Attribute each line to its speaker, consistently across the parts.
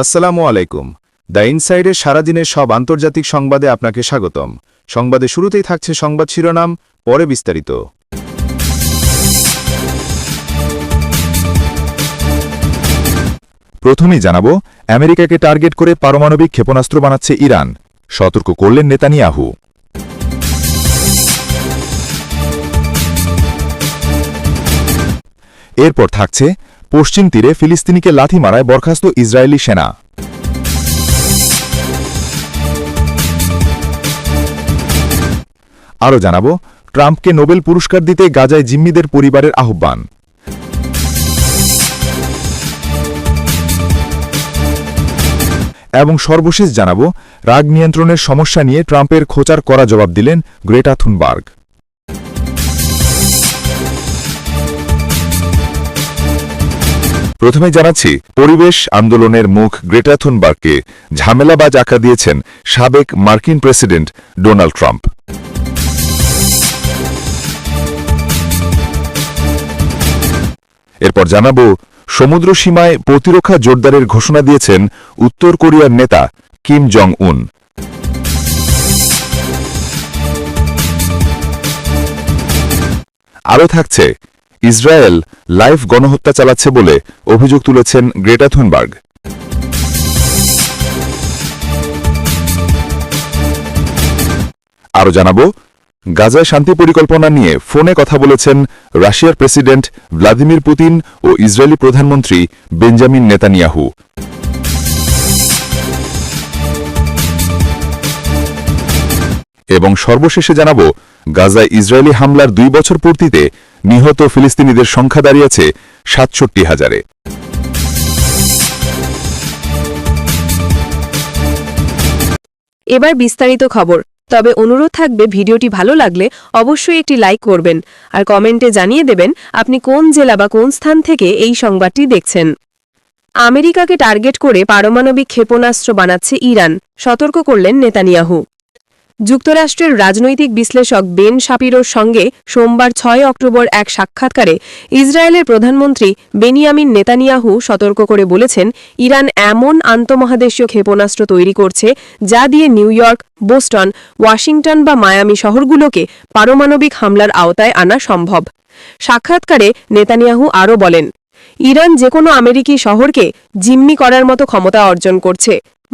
Speaker 1: আসসালামু আলাইকুম দ্য ইনসাইডের সারাদিনের সব আন্তর্জাতিক সংবাদে আপনাকে স্বাগতম সংবাদে শুরুতেই থাকছে সংবাদ শিরোনাম পরে বিস্তারিত প্রথমেই জানাব আমেরিকাকে টার্গেট করে পারমাণবিক ক্ষেপণাস্ত্র বানাচ্ছে ইরান সতর্ক করলেন নেতানিয়াহু এরপর থাকছে পশ্চিম তীরে ফিলিস্তিনিকে লাথি মারায় বরখাস্ত ইসরায়েলি সেনা আরও জানাব ট্রাম্পকে নোবেল পুরস্কার দিতে গাজায় জিম্মিদের পরিবারের আহ্বান এবং সর্বশেষ জানাব রাগ নিয়ন্ত্রণের সমস্যা নিয়ে ট্রাম্পের খোঁচার করা জবাব দিলেন গ্রেটা থুনবার্গ প্রথমে জানাচ্ছি পরিবেশ আন্দোলনের মুখ গ্রেটা থুনবার্গকে ঝামেলাবাজ আঁকা দিয়েছেন সাবেক মার্কিন প্রেসিডেন্ট ডোনাল্ড ট্রাম্প এরপর জানাব সমুদ্র সীমায় প্রতিরক্ষা জোরদারের ঘোষণা দিয়েছেন উত্তর কোরিয়ার নেতা কিম জং উন আরও থাকছে ইসরায়েল লাইফ গণহত্যা চালাচ্ছে বলে অভিযোগ তুলেছেন গ্রেটা থুনবার্গ আরও জানাবো গাজায় শান্তি পরিকল্পনা নিয়ে ফোনে কথা বলেছেন রাশিয়ার প্রেসিডেন্ট ভ্লাদিমির পুতিন ও ইসরায়েলি প্রধানমন্ত্রী বেঞ্জামিন নেতানিয়াহু এবং সর্বশেষে জানাবো গাজায় ইসরায়েলি হামলার দুই বছর পূর্তিতে নিহত ফিলিস্তিনিদের সংখ্যা দাঁড়িয়েছে সাতষট্টি হাজারে
Speaker 2: এবার বিস্তারিত খবর তবে অনুরোধ থাকবে ভিডিওটি ভালো লাগলে অবশ্যই একটি লাইক করবেন আর কমেন্টে জানিয়ে দেবেন আপনি কোন জেলা বা কোন স্থান থেকে এই সংবাদটি দেখছেন আমেরিকাকে টার্গেট করে পারমাণবিক ক্ষেপণাস্ত্র বানাচ্ছে ইরান সতর্ক করলেন নেতানিয়াহু যুক্তরাষ্ট্রের রাজনৈতিক বিশ্লেষক বেন শাপিরোর সঙ্গে সোমবার ছয় অক্টোবর এক সাক্ষাৎকারে ইসরায়েলের প্রধানমন্ত্রী বেনিয়ামিন নেতানিয়াহু সতর্ক করে বলেছেন ইরান এমন আন্তমহাদেশীয় ক্ষেপণাস্ত্র তৈরি করছে যা দিয়ে নিউ ইয়র্ক বোস্টন ওয়াশিংটন বা মায়ামি শহরগুলোকে পারমাণবিক হামলার আওতায় আনা সম্ভব সাক্ষাৎকারে নেতানিয়াহু আরও বলেন ইরান যে কোনো আমেরিকি শহরকে জিম্মি করার মতো ক্ষমতা অর্জন করছে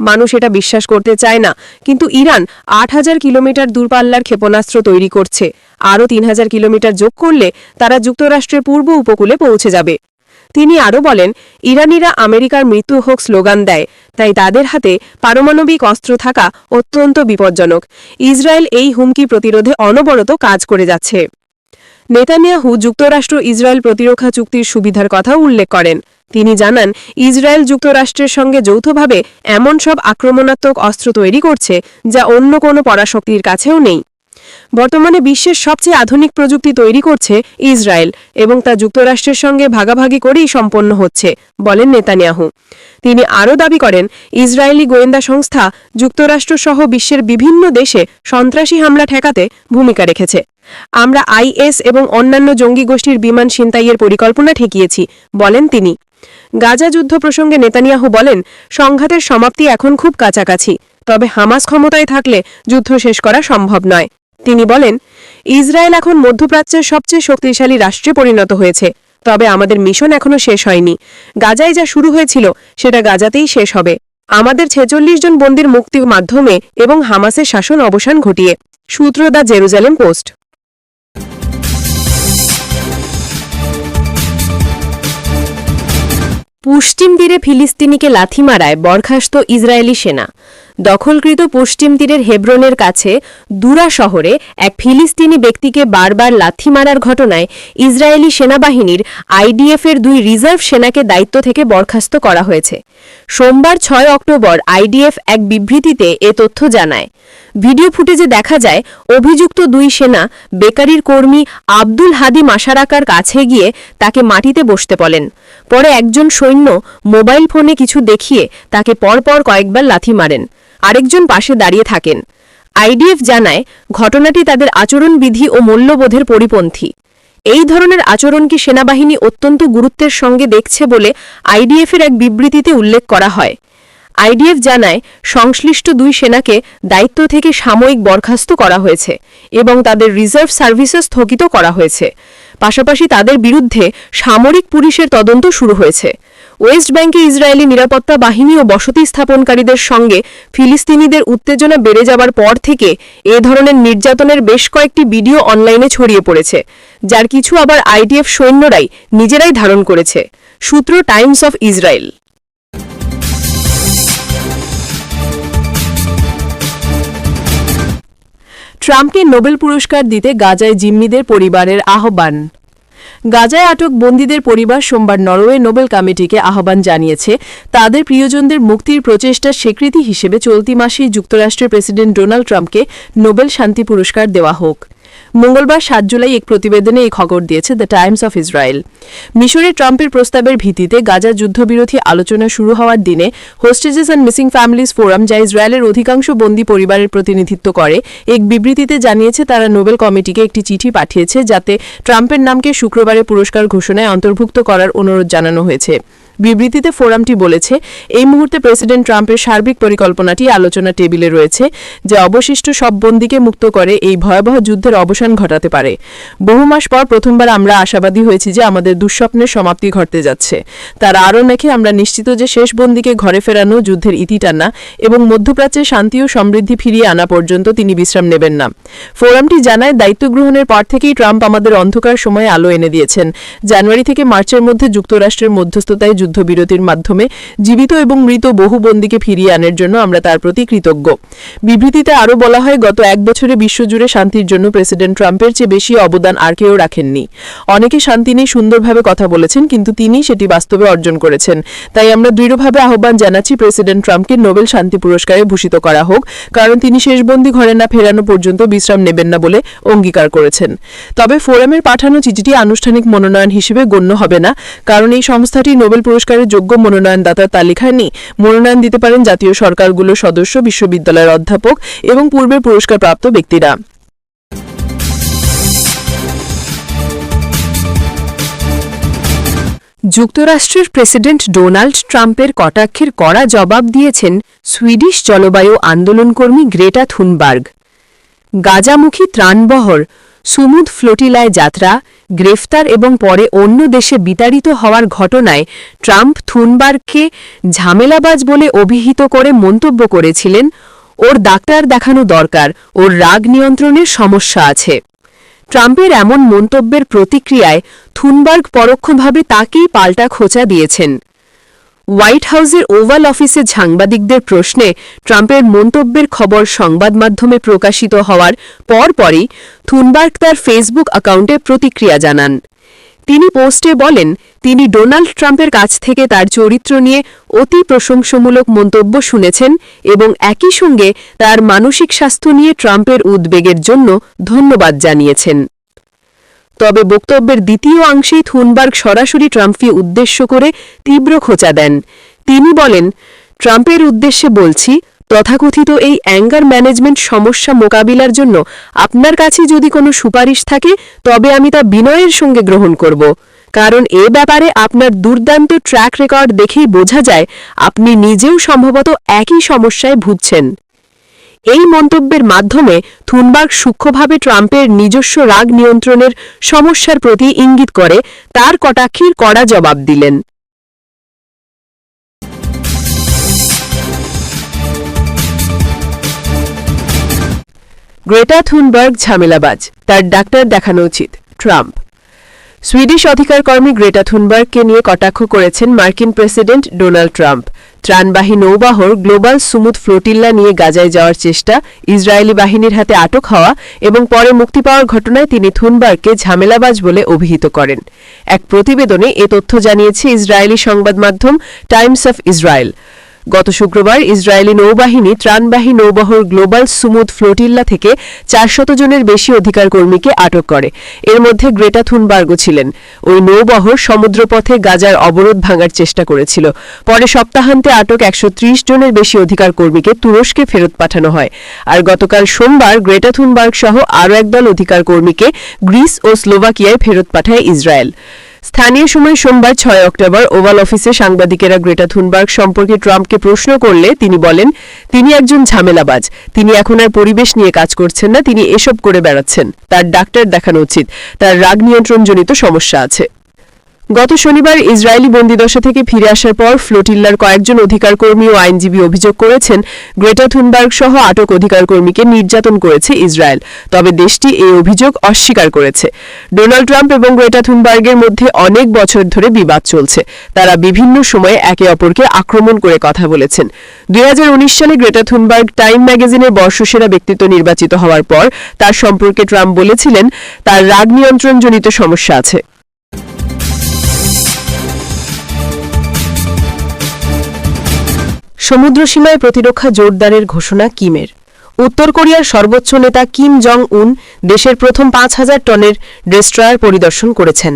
Speaker 2: মানুষ এটা বিশ্বাস করতে চায় না কিন্তু ইরান আট হাজার কিলোমিটার দূরপাল্লার ক্ষেপণাস্ত্র তৈরি করছে আরও তিন হাজার কিলোমিটার যোগ করলে তারা যুক্তরাষ্ট্রের পূর্ব উপকূলে পৌঁছে যাবে তিনি আরও বলেন ইরানিরা আমেরিকার মৃত্যু হোক স্লোগান দেয় তাই তাদের হাতে পারমাণবিক অস্ত্র থাকা অত্যন্ত বিপজ্জনক ইসরায়েল এই হুমকি প্রতিরোধে অনবরত কাজ করে যাচ্ছে নেতানিয়াহু যুক্তরাষ্ট্র ইসরায়েল প্রতিরক্ষা চুক্তির সুবিধার কথা উল্লেখ করেন তিনি জানান ইসরায়েল যুক্তরাষ্ট্রের সঙ্গে যৌথভাবে এমন সব আক্রমণাত্মক অস্ত্র তৈরি করছে যা অন্য কোনো পরাশক্তির কাছেও নেই বর্তমানে বিশ্বের সবচেয়ে আধুনিক প্রযুক্তি তৈরি করছে ইসরায়েল এবং তা যুক্তরাষ্ট্রের সঙ্গে ভাগাভাগি করেই সম্পন্ন হচ্ছে বলেন নেতানিয়াহু তিনি আরও দাবি করেন ইসরায়েলি গোয়েন্দা সংস্থা যুক্তরাষ্ট্রসহ বিশ্বের বিভিন্ন দেশে সন্ত্রাসী হামলা ঠেকাতে ভূমিকা রেখেছে আমরা আইএস এবং অন্যান্য জঙ্গি গোষ্ঠীর বিমান ছিনতাইয়ের পরিকল্পনা ঠেকিয়েছি বলেন তিনি গাজা যুদ্ধ প্রসঙ্গে নেতানিয়াহু বলেন সংঘাতের সমাপ্তি এখন খুব কাছাকাছি তবে হামাস ক্ষমতায় থাকলে যুদ্ধ শেষ করা সম্ভব নয় তিনি বলেন ইসরায়েল এখন মধ্যপ্রাচ্যের সবচেয়ে শক্তিশালী রাষ্ট্রে পরিণত হয়েছে তবে আমাদের মিশন এখনও শেষ হয়নি গাজায় যা শুরু হয়েছিল সেটা গাজাতেই শেষ হবে আমাদের ছেচল্লিশ জন বন্দির মুক্তির মাধ্যমে এবং হামাসের শাসন অবসান ঘটিয়ে সূত্র দ্য জেরুজালেম পোস্ট পশ্চিম তীরে ফিলিস্তিনিকে লাথি মারায় বরখাস্ত ইসরায়েলি সেনা দখলকৃত পশ্চিম তীরের হেব্রনের কাছে দুরা শহরে এক ফিলিস্তিনি ব্যক্তিকে বারবার লাথি মারার ঘটনায় ইসরায়েলি সেনাবাহিনীর আইডিএফের দুই রিজার্ভ সেনাকে দায়িত্ব থেকে বরখাস্ত করা হয়েছে সোমবার ছয় অক্টোবর আইডিএফ এক বিবৃতিতে এ তথ্য জানায় ভিডিও ফুটেজে দেখা যায় অভিযুক্ত দুই সেনা বেকারির কর্মী আব্দুল হাদি মাসারাকার কাছে গিয়ে তাকে মাটিতে বসতে বলেন পরে একজন সৈন্য মোবাইল ফোনে কিছু দেখিয়ে তাকে পরপর কয়েকবার লাথি মারেন আরেকজন পাশে দাঁড়িয়ে থাকেন আইডিএফ জানায় ঘটনাটি তাদের আচরণবিধি ও মূল্যবোধের পরিপন্থী এই ধরনের আচরণ কি সেনাবাহিনী অত্যন্ত গুরুত্বের সঙ্গে দেখছে বলে আইডিএফের এক বিবৃতিতে উল্লেখ করা হয় আইডিএফ জানায় সংশ্লিষ্ট দুই সেনাকে দায়িত্ব থেকে সাময়িক বরখাস্ত করা হয়েছে এবং তাদের রিজার্ভ সার্ভিসে স্থগিত করা হয়েছে পাশাপাশি তাদের বিরুদ্ধে সামরিক পুলিশের তদন্ত শুরু হয়েছে ওয়েস্ট ব্যাংকে ইসরায়েলি নিরাপত্তা বাহিনী ও বসতি স্থাপনকারীদের সঙ্গে ফিলিস্তিনিদের উত্তেজনা বেড়ে যাবার পর থেকে এ ধরনের নির্যাতনের বেশ কয়েকটি ভিডিও অনলাইনে ছড়িয়ে পড়েছে যার কিছু আবার আইডিএফ সৈন্যরাই নিজেরাই ধারণ করেছে সূত্র টাইমস অফ ইসরায়েল ট্রাম্পকে নোবেল পুরস্কার দিতে গাজায় জিম্মিদের পরিবারের আহ্বান গাজায় আটক বন্দীদের পরিবার সোমবার নরওয়ে নোবেল কমিটিকে আহ্বান জানিয়েছে তাদের প্রিয়জনদের মুক্তির প্রচেষ্টার স্বীকৃতি হিসেবে চলতি মাসেই যুক্তরাষ্ট্রের প্রেসিডেন্ট ডোনাল্ড ট্রাম্পকে নোবেল শান্তি পুরস্কার দেওয়া হোক মঙ্গলবার সাত জুলাই এক প্রতিবেদনে এই খবর দিয়েছে দ্য টাইমস অফ ইসরায়েল মিশরে ট্রাম্পের প্রস্তাবের ভিত্তিতে গাজা যুদ্ধবিরোধী আলোচনা শুরু হওয়ার দিনে hostages and missing families forum যা ইসরায়েলের অধিকাংশ বন্দী পরিবারের প্রতিনিধিত্ব করে এক বিবৃতিতে জানিয়েছে তারা নোবেল কমিটিকে একটি চিঠি পাঠিয়েছে যাতে ট্রাম্পের নামকে শুক্রবারে পুরস্কার ঘোষণায় অন্তর্ভুক্ত করার অনুরোধ জানানো হয়েছে বিবৃতিতে ফোরামটি বলেছে এই মুহূর্তে প্রেসিডেন্ট ট্রাম্পের সার্বিক পরিকল্পনাটি আলোচনা টেবিলে রয়েছে যে অবশিষ্ট সব বন্দীকে মুক্ত করে এই ভয়াবহ যুদ্ধের অবসান ঘটাতে পারে বহু মাস পর প্রথমবার আমরা আশাবাদী হয়েছি যে আমাদের দুঃস্বপ্নের সমাপ্তি ঘটতে যাচ্ছে তার আরও নাকি আমরা নিশ্চিত যে শেষ বন্দীকে ঘরে ফেরানো যুদ্ধের ইতি টানা এবং মধ্যপ্রাচ্যের শান্তি ও সমৃদ্ধি ফিরিয়ে আনা পর্যন্ত তিনি বিশ্রাম নেবেন না ফোরামটি জানায় দায়িত্ব গ্রহণের পর থেকেই ট্রাম্প আমাদের অন্ধকার সময়ে আলো এনে দিয়েছেন জানুয়ারি থেকে মার্চের মধ্যে যুক্তরাষ্ট্রের মধ্যস্থতায় যুদ্ধবিরতির মাধ্যমে জীবিত এবং মৃত বহু বন্দীকে ফিরিয়ে আনার জন্য আমরা তার প্রতি কৃতজ্ঞ বিবৃতিতে আরও বলা হয় গত এক বছরে বিশ্বজুড়ে শান্তির জন্য প্রেসিডেন্ট ট্রাম্পের চেয়ে বেশি অবদান আর কেউ রাখেননি অনেকে শান্তি নিয়ে সুন্দরভাবে কথা বলেছেন কিন্তু তিনি সেটি বাস্তবে অর্জন করেছেন তাই আমরা দৃঢ়ভাবে আহ্বান জানাচ্ছি প্রেসিডেন্ট ট্রাম্পকে নোবেল শান্তি পুরস্কারে ভূষিত করা হোক কারণ তিনি শেষবন্দি ঘরে না ফেরানো পর্যন্ত বিশ্রাম নেবেন না বলে অঙ্গীকার করেছেন তবে ফোরামের পাঠানো চিঠিটি আনুষ্ঠানিক মনোনয়ন হিসেবে গণ্য হবে না কারণ এই সংস্থাটি নোবেল পুরস্কারের যোগ্য মনোনয়নদাতার তালিকায় নেই মনোনয়ন দিতে পারেন জাতীয় সরকারগুলোর সদস্য বিশ্ববিদ্যালয়ের অধ্যাপক এবং পূর্বে পুরস্কারপ্রাপ্ত ব্যক্তিরা যুক্তরাষ্ট্রের প্রেসিডেন্ট ডোনাল্ড ট্রাম্পের কটাক্ষের কড়া জবাব দিয়েছেন সুইডিশ জলবায়ু আন্দোলনকর্মী গ্রেটা থুনবার্গ গাজামুখী ত্রাণবহর সুমুদ ফ্লোটিলায় যাত্রা গ্রেফতার এবং পরে অন্য দেশে বিতাড়িত হওয়ার ঘটনায় ট্রাম্প থুনবার্গকে ঝামেলাবাজ বলে অভিহিত করে মন্তব্য করেছিলেন ওর ডাক্তার দেখানো দরকার ওর রাগ নিয়ন্ত্রণের সমস্যা আছে ট্রাম্পের এমন মন্তব্যের প্রতিক্রিয়ায় থুনবার্গ পরোক্ষভাবে তাকেই পাল্টা খোঁচা দিয়েছেন হোয়াইট হাউসের ওভাল অফিসে সাংবাদিকদের প্রশ্নে ট্রাম্পের মন্তব্যের খবর সংবাদ মাধ্যমে প্রকাশিত হওয়ার পরপরই থুনবার্গ তার ফেসবুক অ্যাকাউন্টে প্রতিক্রিয়া জানান তিনি পোস্টে বলেন তিনি ডোনাল্ড ট্রাম্পের কাছ থেকে তার চরিত্র নিয়ে অতি প্রশংসমূলক মন্তব্য শুনেছেন এবং একই সঙ্গে তার মানসিক স্বাস্থ্য নিয়ে ট্রাম্পের উদ্বেগের জন্য ধন্যবাদ জানিয়েছেন তবে বক্তব্যের দ্বিতীয় অংশে থুনবার্গ সরাসরি ট্রাম্পকে উদ্দেশ্য করে তীব্র খোঁচা দেন তিনি বলেন ট্রাম্পের উদ্দেশ্যে বলছি তথাকথিত এই অ্যাঙ্গার ম্যানেজমেন্ট সমস্যা মোকাবিলার জন্য আপনার কাছে যদি কোনো সুপারিশ থাকে তবে আমি তা বিনয়ের সঙ্গে গ্রহণ করব কারণ এ ব্যাপারে আপনার দুর্দান্ত ট্র্যাক রেকর্ড দেখেই বোঝা যায় আপনি নিজেও সম্ভবত একই সমস্যায় ভুগছেন এই মন্তব্যের মাধ্যমে থুনবার্গ সূক্ষ্মভাবে ট্রাম্পের নিজস্ব রাগ নিয়ন্ত্রণের সমস্যার প্রতি ইঙ্গিত করে তার কটাক্ষীর কড়া জবাব দিলেন গ্রেটা থুনবার্গ ঝামেলাবাজ তার ডাক্তার দেখানো উচিত ট্রাম্প সুইডিশ অধিকারকর্মী গ্রেটা থুনবার্গকে নিয়ে কটাক্ষ করেছেন মার্কিন প্রেসিডেন্ট ডোনাল্ড ট্রাম্প ত্রাণবাহী নৌবাহর গ্লোবাল সুমুদ ফ্লোটিল্লা নিয়ে গাজায় যাওয়ার চেষ্টা ইসরায়েলি বাহিনীর হাতে আটক হওয়া এবং পরে মুক্তি পাওয়ার ঘটনায় তিনি থুনবার্গকে ঝামেলাবাজ বলে অভিহিত করেন এক প্রতিবেদনে এ তথ্য জানিয়েছে ইসরায়েলি সংবাদ মাধ্যম টাইমস অফ ইসরায়েল গত শুক্রবার ইসরায়েলি নৌবাহিনী ত্রাণবাহী নৌবহর গ্লোবাল সুমুদ ফ্লোটিল্লা থেকে চারশত জনের বেশি অধিকার কর্মীকে আটক করে এর মধ্যে গ্রেটা থুনবার্গও ছিলেন ওই নৌবহর সমুদ্রপথে গাজার অবরোধ ভাঙার চেষ্টা করেছিল পরে সপ্তাহান্তে আটক একশো জনের বেশি অধিকার কর্মীকে তুরস্কে ফেরত পাঠানো হয় আর গতকাল সোমবার গ্রেটা থুনবার্গ সহ আরও একদল অধিকার কর্মীকে গ্রিস ও স্লোভাকিয়ায় ফেরত পাঠায় ইসরায়েল স্থানীয় সময় সোমবার ছয় অক্টোবর ওভাল অফিসে সাংবাদিকেরা গ্রেটা থুনবার্গ সম্পর্কে ট্রাম্পকে প্রশ্ন করলে তিনি বলেন তিনি একজন ঝামেলাবাজ তিনি এখন আর পরিবেশ নিয়ে কাজ করছেন না তিনি এসব করে বেড়াচ্ছেন তার ডাক্তার দেখানো উচিত তার রাগ নিয়ন্ত্রণজনিত সমস্যা আছে গত শনিবার ইসরায়েলি বন্দিদশা থেকে ফিরে আসার পর ফ্লোটিল্লার কয়েকজন অধিকার কর্মী ও আইনজীবী অভিযোগ করেছেন গ্রেটা থুনবার্গ সহ আটক অধিকার কর্মীকে নির্যাতন করেছে ইসরায়েল তবে দেশটি এই অভিযোগ অস্বীকার করেছে ডোনাল্ড ট্রাম্প এবং গ্রেটা থুনবার্গের মধ্যে অনেক বছর ধরে বিবাদ চলছে তারা বিভিন্ন সময়ে একে অপরকে আক্রমণ করে কথা বলেছেন দুই সালে গ্রেটা থুনবার্গ টাইম ম্যাগাজিনে বর্ষসেরা ব্যক্তিত্ব নির্বাচিত হওয়ার পর তার সম্পর্কে ট্রাম্প বলেছিলেন তার রাগ নিয়ন্ত্রণজনিত সমস্যা আছে সমুদ্র সীমায় প্রতিরক্ষা জোরদারের ঘোষণা কিমের উত্তর কোরিয়ার সর্বোচ্চ নেতা কিম জং উন দেশের প্রথম পাঁচ হাজার টনের ডেস্ট্রয়ার পরিদর্শন করেছেন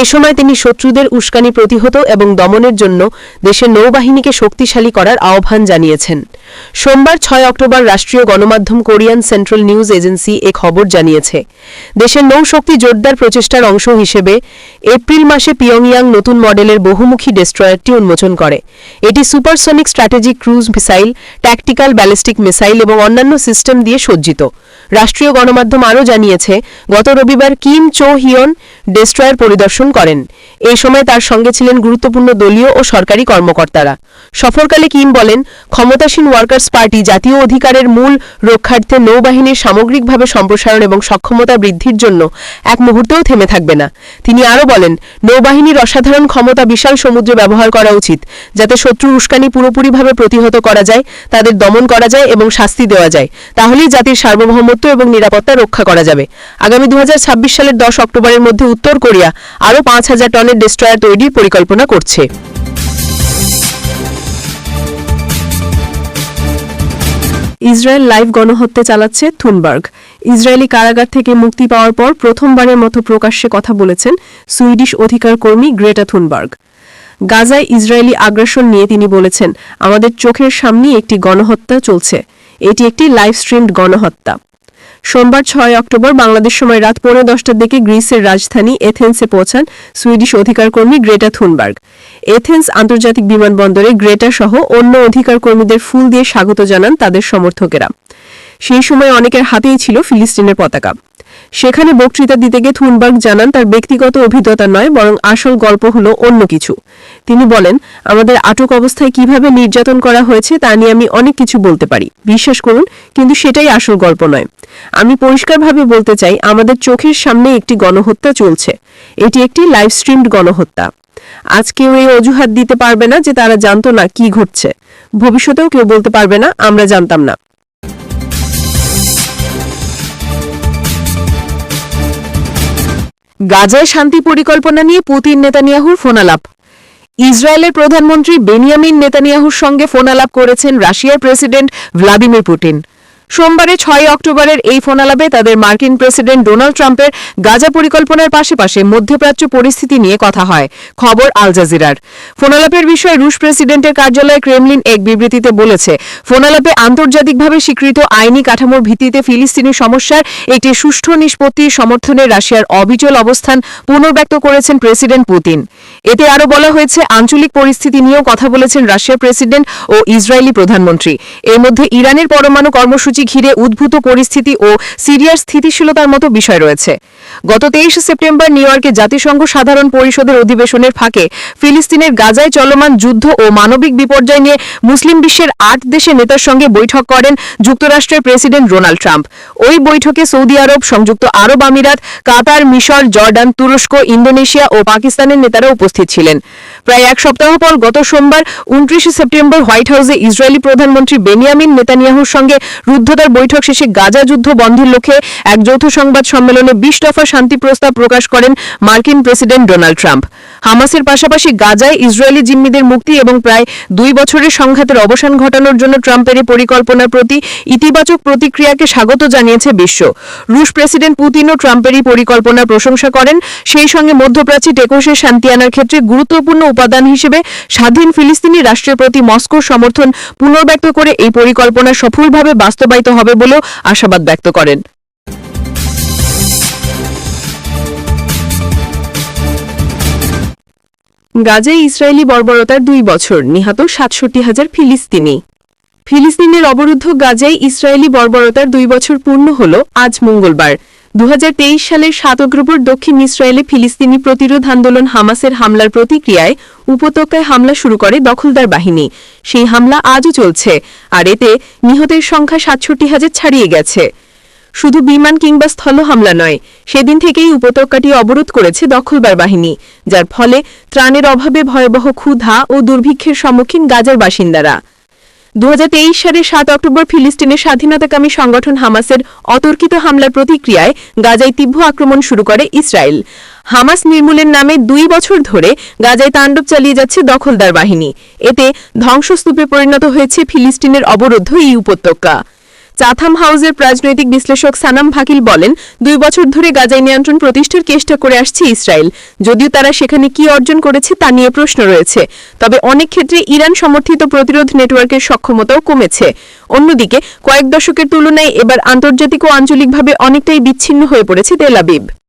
Speaker 2: এ সময় তিনি শত্রুদের উস্কানি প্রতিহত এবং দমনের জন্য দেশের নৌবাহিনীকে শক্তিশালী করার আহ্বান জানিয়েছেন সোমবার ছয় অক্টোবর রাষ্ট্রীয় গণমাধ্যম কোরিয়ান সেন্ট্রাল নিউজ এজেন্সি এ খবর জানিয়েছে দেশের নৌশক্তি জোরদার প্রচেষ্টার অংশ হিসেবে এপ্রিল মাসে পিয়ংইয়াং নতুন মডেলের বহুমুখী ডেস্ট্রয়ারটি উন্মোচন করে এটি supersonic strategic cruise missile tactical ballistic missile এবং অন্যান্য সিস্টেম দিয়ে সজ্জিত রাষ্ট্রীয় গণমাধ্যম আরও জানিয়েছে গত রবিবার কিম চো হিয়ন ডেস্ট্রয়ার পরিদর্শন পরিদর্শন করেন এ সময় তার সঙ্গে ছিলেন গুরুত্বপূর্ণ দলীয় ও সরকারি কর্মকর্তারা সফরকালে কিম বলেন ক্ষমতাসীন ওয়ার্কার্স পার্টি জাতীয় অধিকারের মূল রক্ষার্থে নৌবাহিনীর সামগ্রিকভাবে সম্প্রসারণ এবং সক্ষমতা বৃদ্ধির জন্য এক মুহূর্তেও থেমে থাকবে না তিনি আরও বলেন নৌবাহিনীর অসাধারণ ক্ষমতা বিশাল সমুদ্র ব্যবহার করা উচিত যাতে শত্রুর উস্কানি পুরোপুরিভাবে প্রতিহত করা যায় তাদের দমন করা যায় এবং শাস্তি দেওয়া যায় তাহলেই জাতির সার্বভৌমত্ব এবং নিরাপত্তা রক্ষা করা যাবে আগামী দু সালের দশ অক্টোবরের মধ্যে উত্তর কোরিয়া আরও পাঁচ হাজার টনের ডিস্ট্রয়ার তৈরির পরিকল্পনা করছে ইসরায়েল লাইভ গণহত্যা চালাচ্ছে থুনবার্গ ইসরায়েলি কারাগার থেকে মুক্তি পাওয়ার পর প্রথমবারের মতো প্রকাশ্যে কথা বলেছেন সুইডিশ অধিকার কর্মী গ্রেটা থুনবার্গ গাজায় ইসরায়েলি আগ্রাসন নিয়ে তিনি বলেছেন আমাদের চোখের সামনে একটি গণহত্যা চলছে এটি একটি লাইভ স্ট্রিমড গণহত্যা সোমবার ছয় অক্টোবর বাংলাদেশ সময় রাত পৌনে দশটার দিকে গ্রিসের রাজধানী এথেন্সে পৌঁছান সুইডিশ অধিকারকর্মী গ্রেটা থুনবার্গ এথেন্স আন্তর্জাতিক বিমানবন্দরে গ্রেটা সহ অন্য অধিকারকর্মীদের ফুল দিয়ে স্বাগত জানান তাদের সমর্থকেরা সেই সময় অনেকের হাতেই ছিল ফিলিস্তিনের পতাকা সেখানে বক্তৃতা দিতে গিয়ে থুনবার্গ জানান তার ব্যক্তিগত অভিজ্ঞতা নয় বরং আসল গল্প হলো অন্য কিছু তিনি বলেন আমাদের আটক অবস্থায় কিভাবে নির্যাতন করা হয়েছে তা নিয়ে আমি অনেক কিছু বলতে পারি বিশ্বাস করুন কিন্তু সেটাই আসল গল্প নয় আমি পরিষ্কারভাবে বলতে চাই আমাদের চোখের সামনে একটি গণহত্যা চলছে এটি একটি লাইভ স্ট্রিমড গণহত্যা আজ কেউ এই অজুহাত দিতে পারবে না যে তারা জানতো না কি ঘটছে ভবিষ্যতেও কেউ বলতে পারবে না আমরা জানতাম না গাজায় শান্তি পরিকল্পনা নিয়ে পুতিন নেতানিয়াহুর ফোনালাপ ইসরায়েলের প্রধানমন্ত্রী বেনিয়ামিন নেতানিয়াহুর সঙ্গে ফোনালাপ করেছেন রাশিয়ার প্রেসিডেন্ট ভ্লাদিমির পুটিন সোমবারে ছয় অক্টোবরের এই ফোনালাপে তাদের মার্কিন প্রেসিডেন্ট ডোনাল্ড ট্রাম্পের গাজা পরিকল্পনার পাশাপাশি মধ্যপ্রাচ্য পরিস্থিতি নিয়ে কথা হয় খবর আল জাজিরার ফোনালাপের বিষয়ে রুশ প্রেসিডেন্টের কার্যালয়ে ক্রেমলিন এক বিবৃতিতে বলেছে ফোনালাপে আন্তর্জাতিকভাবে স্বীকৃত আইনি কাঠামোর ভিত্তিতে ফিলিস্তিনি সমস্যার একটি সুষ্ঠু নিষ্পত্তির সমর্থনে রাশিয়ার অবিচল অবস্থান পুনর্ব্যক্ত করেছেন প্রেসিডেন্ট পুতিন এতে আরও বলা হয়েছে আঞ্চলিক পরিস্থিতি নিয়েও কথা বলেছেন রাশিয়ার প্রেসিডেন্ট ও ইসরায়েলি প্রধানমন্ত্রী এর মধ্যে ইরানের পরমাণু কর্মসূচি কর্মসূচি ঘিরে উদ্ভূত পরিস্থিতি ও সিরিয়ার স্থিতিশীলতার মতো বিষয় রয়েছে গত তেইশে সেপ্টেম্বর নিউ ইয়র্কে জাতিসংঘ সাধারণ পরিষদের অধিবেশনের ফাঁকে ফিলিস্তিনের গাজায় চলমান যুদ্ধ ও মানবিক বিপর্যয় নিয়ে মুসলিম বিশ্বের আট দেশের নেতার সঙ্গে বৈঠক করেন যুক্তরাষ্ট্রের প্রেসিডেন্ট ডোনাল্ড ট্রাম্প ওই বৈঠকে সৌদি আরব সংযুক্ত আরব আমিরাত কাতার মিশর জর্ডান তুরস্ক ইন্দোনেশিয়া ও পাকিস্তানের নেতারা উপস্থিত ছিলেন প্রায় এক সপ্তাহ পর গত সোমবার উনত্রিশে সেপ্টেম্বর হোয়াইট হাউসে ইসরায়েলি প্রধানমন্ত্রী বেনিয়ামিন নেতানিয়াহুর সঙ্গে যুদ্ধতার বৈঠক শেষে গাজা যুদ্ধ বন্ধের লক্ষ্যে এক যৌথ সংবাদ সম্মেলনে বিশ দফা শান্তি প্রস্তাব প্রকাশ করেন মার্কিন প্রেসিডেন্ট ডোনাল্ড ট্রাম্প হামাসের পাশাপাশি গাজায় ইসরায়েলি জিম্মিদের মুক্তি এবং প্রায় দুই বছরের সংঘাতের অবসান ঘটানোর জন্য ট্রাম্পের এই পরিকল্পনার প্রতি ইতিবাচক প্রতিক্রিয়াকে স্বাগত জানিয়েছে বিশ্ব রুশ প্রেসিডেন্ট পুতিনও ট্রাম্পের এই পরিকল্পনার প্রশংসা করেন সেই সঙ্গে মধ্যপ্রাচ্যে টেকোসের শান্তি আনার ক্ষেত্রে গুরুত্বপূর্ণ উপাদান হিসেবে স্বাধীন ফিলিস্তিনি রাষ্ট্রের প্রতি মস্কোর সমর্থন পুনর্ব্যক্ত করে এই পরিকল্পনা সফলভাবে বাস্তব বাস্তবায়িত হবে বলেও আশাবাদ ব্যক্ত করেন গাজে ইসরায়েলি বর্বরতার দুই বছর নিহত সাতষট্টি হাজার ফিলিস্তিনি ফিলিস্তিনের অবরুদ্ধ গাজায় ইসরায়েলি বর্বরতার দুই বছর পূর্ণ হল আজ মঙ্গলবার 2023 সালের সাত অক্টোবর দক্ষিণ ইসরায়েলে ফিলিস্তিনি প্রতিরোধ আন্দোলন হামাসের হামলার প্রতিক্রিয়ায় উপত্যকায় হামলা শুরু করে দখলদার বাহিনী সেই হামলা আজও চলছে আর এতে নিহতের সংখ্যা সাতষট্টি হাজার ছাড়িয়ে গেছে শুধু বিমান কিংবা স্থল হামলা নয় সেদিন থেকেই উপত্যকাটি অবরোধ করেছে দখলদার বাহিনী যার ফলে ত্রাণের অভাবে ভয়াবহ ক্ষুধা ও দুর্ভিক্ষের সম্মুখীন গাজার বাসিন্দারা দু সালের সাত অক্টোবর ফিলিস্তিনের স্বাধীনতাকামী সংগঠন হামাসের অতর্কিত হামলার প্রতিক্রিয়ায় গাজায় তীব্র আক্রমণ শুরু করে ইসরায়েল হামাস নির্মূলের নামে দুই বছর ধরে গাজায় তাণ্ডব চালিয়ে যাচ্ছে দখলদার বাহিনী এতে ধ্বংসস্তূপে পরিণত হয়েছে ফিলিস্তিনের অবরুদ্ধ এই উপত্যকা চাথাম হাউসের রাজনৈতিক বিশ্লেষক সানাম ভাকিল বলেন দুই বছর ধরে গাজায় নিয়ন্ত্রণ প্রতিষ্ঠার চেষ্টা করে আসছে ইসরায়েল যদিও তারা সেখানে কি অর্জন করেছে তা নিয়ে প্রশ্ন রয়েছে তবে অনেক ক্ষেত্রে ইরান সমর্থিত প্রতিরোধ নেটওয়ার্কের সক্ষমতাও কমেছে অন্যদিকে কয়েক দশকের তুলনায় এবার আন্তর্জাতিক ও আঞ্চলিকভাবে অনেকটাই বিচ্ছিন্ন হয়ে পড়েছে তেল আবিব